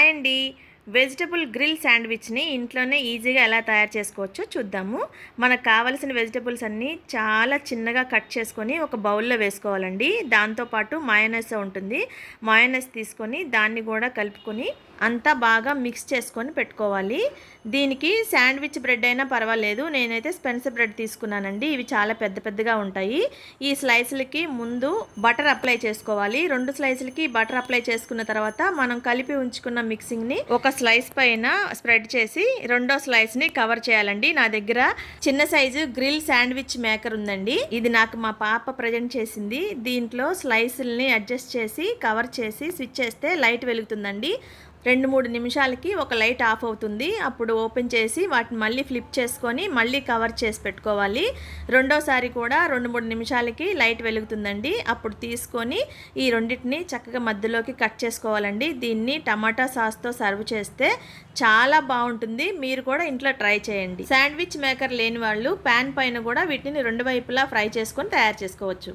Hi అండి vegetable grill శాండ్విచ్ని ఇంట్లోనే ఈజీగా ఎలా తయారు చేసుకోవచ్చో చూద్దాము. మనకు కావలసిన వెజిటబుల్స్ అన్నీ చాలా చిన్నగా కట్ చేసుకొని ఒక బౌల్లో వేసుకోవాలండి. దాంతోపాటు మాయనస్ ఉంటుంది. మాయనస్ తీసుకొని దాన్ని కూడా కలుపుకొని అంతా బాగా మిక్స్ చేసుకొని పెట్టుకోవాలి. దీనికి శాండ్విచ్ బ్రెడ్ అయినా పర్వాలేదు. నేనైతే స్పెన్సర్ బ్రెడ్ తీసుకున్నానండి. ఇవి చాలా పెద్ద పెద్దగా ఉంటాయి. ఈ స్లైసులకి ముందు బటర్ అప్లై చేసుకోవాలి. రెండు స్లైసులకి బటర్ అప్లై చేసుకున్న తర్వాత మనం కలిపి ఉంచుకున్న మిక్సింగ్ని ఒక స్లైస్ పైన స్ప్రెడ్ చేసి రెండో స్లైస్ని కవర్ చేయాలండి. నా దగ్గర చిన్న సైజు గ్రిల్ శాండ్విచ్ మేకర్ ఉందండి. ఇది నాకు మా పాప ప్రజెంట్ చేసింది. దీంట్లో స్లైసుల్ని అడ్జస్ట్ చేసి కవర్ చేసి స్విచ్ చేస్తే లైట్ వెలుగుతుందండి. రెండు మూడు నిమిషాలకి ఒక లైట్ ఆఫ్ అవుతుంది. అప్పుడు ఓపెన్ చేసి వాటిని మళ్ళీ ఫ్లిప్ చేసుకొని మళ్ళీ కవర్ చేసి పెట్టుకోవాలి. రెండోసారి కూడా రెండు మూడు నిమిషాలకి లైట్ వెలుగుతుందండి. అప్పుడు తీసుకొని ఈ రెండింటిని చక్కగా మధ్యలోకి కట్ చేసుకోవాలండి. దీన్ని టమాటా సాస్తో సర్వ్ చేస్తే చాలా బాగుంటుంది. మీరు కూడా ఇంట్లో ట్రై చేయండి. శాండ్విచ్ మేకర్ లేని వాళ్ళు ప్యాన్ పైన కూడా వీటిని రెండు వైపులా ఫ్రై చేసుకొని తయారు చేసుకోవచ్చు.